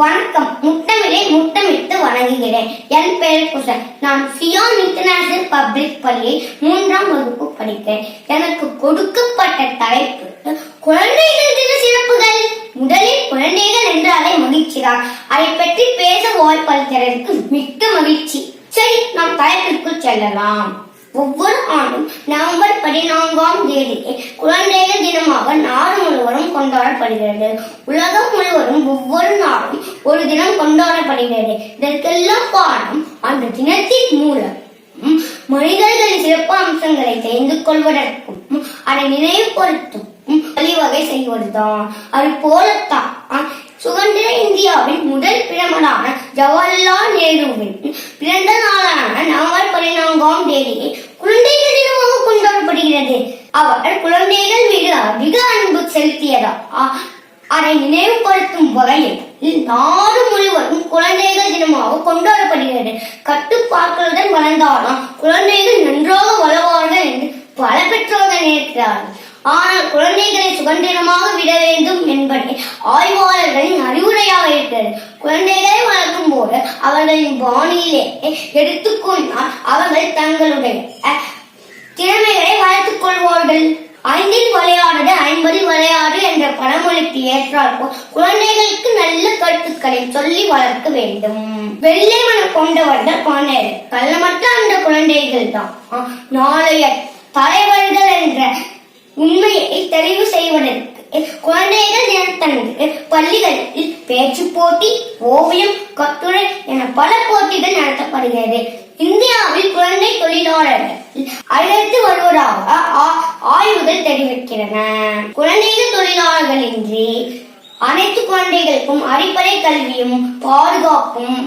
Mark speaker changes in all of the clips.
Speaker 1: வணக்கம். முத்தமிழை முத்தமிட்டு வணங்குகிறேன். என் பெயர் குசன். நான் சியோன் இன்டர்நேஷனல் பப்ளிக் பள்ளியில் மூன்றாம் வகுப்பு படிக்கிறேன் எனக்கு கொடுக்கப்பட்ட தலைப்பு குழந்தைகள் தின சிறப்புகள் முதலில் குழந்தைகள் என்றாலே மகிழ்ச்சிதான். அதை பற்றி பேச வாய்ப்பளிக்கிறதுக்கு மிக்க மகிழ்ச்சி. சரி நாம் தலைப்பிற்குள் செல்லலாம். ஒவ்வொரு ஆண்டும் நவம்பர் பதினான்காம் தேதியை குழந்தைகள் தினமாக நாடு முழுவதும் கொண்டாடப்படுகிறது. உலகம் முழுவதும் ஒவ்வொரு நாளும் ஒரு தினம் கொண்டாடப்படுகிறது. இதற்கெல்லாம் காரணம் அந்த தினத்தின் மூலம் மனிதர்களின் சிறப்பு அம்சங்களை தெரிந்து கொள்வதற்கும் அதை நினைவுபடுத்தும் வழிவகை செய்வதுதான். அது போலத்தான் சுதந்திர இந்தியாவின் முதல் பிரதமரான ஜவஹர்லால் நேருவின் பிறந்த நாளான நவம்பர் பதினான்காம் தேதியை குழந்தைகள் தினமாக கொண்டாடப்படுகிறது அவர் குழந்தைகள் மீது அதிக அன்பு செலுத்தியதா? அதை நினைவுபடுத்தும் வகையில் நாடு முழுவதும் குழந்தைகள் தினமாக கொண்டாடப்படுகிறது. கட்டுப்பாட்டுடன் வளர்ந்தாலும் குழந்தைகள் நன்றாக வளர்வார்கள் என்று பல பெற்றோர்கள் நினைக்கிறார்கள். ஆனால் குழந்தைகளை சுதந்திரமாக விட வேண்டும் என்பதே ஆய்வாளர்களின் அறிவுரையாக இருக்கிறது. குழந்தைகளை வளர்க்கும் போது அவர்களின் பாணியிலே எடுத்துக்கொண்டால் அவர்கள் தங்களுடைய அஹ், திறமைகளை வளர்த்துக் கொள்வார்கள். ஐந்தில் விளையாடுது ஐம்பதில் விளையாடு என்ற பழமொழிக்கு ஏற்றால் குழந்தைகளுக்கு நல்ல கருத்துக்களை சொல்லி வளர்க்க வேண்டும். வெள்ளை மனம் கொண்டவர்கள் குழந்தைகள் கள்ளமற்ற அந்த குழந்தைகள் தான். நாளைய தலைவர்கள் என்ற உண்மையை தெரிவு செய்வதற்கு குழந்தைகள் தினத்தன்று பள்ளிகளில் பேச்சு போட்டி ஓவியம் கட்டுரை என பல போட்டிகள் நடத்தப்படுகிறது. இந்தியாவில் குழந்தை தொழிலாளர்கள் அழைத்து வருவதாக ஆ- தெரிவிக்கின்றன குழந்தைகள் தொழிலாளர்கள் இன்றி அனைத்து குழந்தைகளுக்கும் அடிப்படை கல்வியும் பாதுகாப்பும்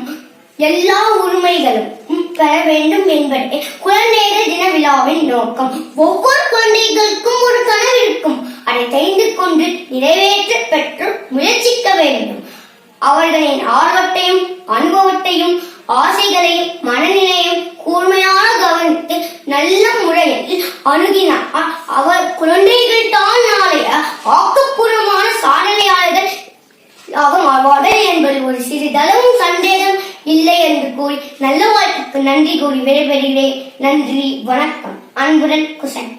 Speaker 1: எல்லா உரிமைகளும் பெற வேண்டும் என்பதே குழந்தைகள் தின விழாவின் நோக்கம். ஒவ்வொரு குழந்தைகளுக்கும் ஒரு கனவு இருக்கும். அதை தெரிந்து கொண்டு நிறைவேற்ற பெற்று முயற்சிக்க வேண்டும். அவர்களின் ஆர்வத்தையும் அனுபவத்தையும் ஆசைகளையும் மனநிலையும் கூர்மையான கவனித்து நல்ல முறையில் அணுகினார் அவர் குழந்தைகள் தான் நாளைய ஆக்கப்பூர்வமான சாதனையாளர்கள் ஆகும் ஆவார்கள் என்பது ஒரு சிறிதளவும் சந்தேகம் இல்லை என்று கூறி நல்ல வாய்ப்புக்கு நன்றி கூறி விடைபெறுகிறேன். நன்றி வணக்கம். அன்புடன் குசன்.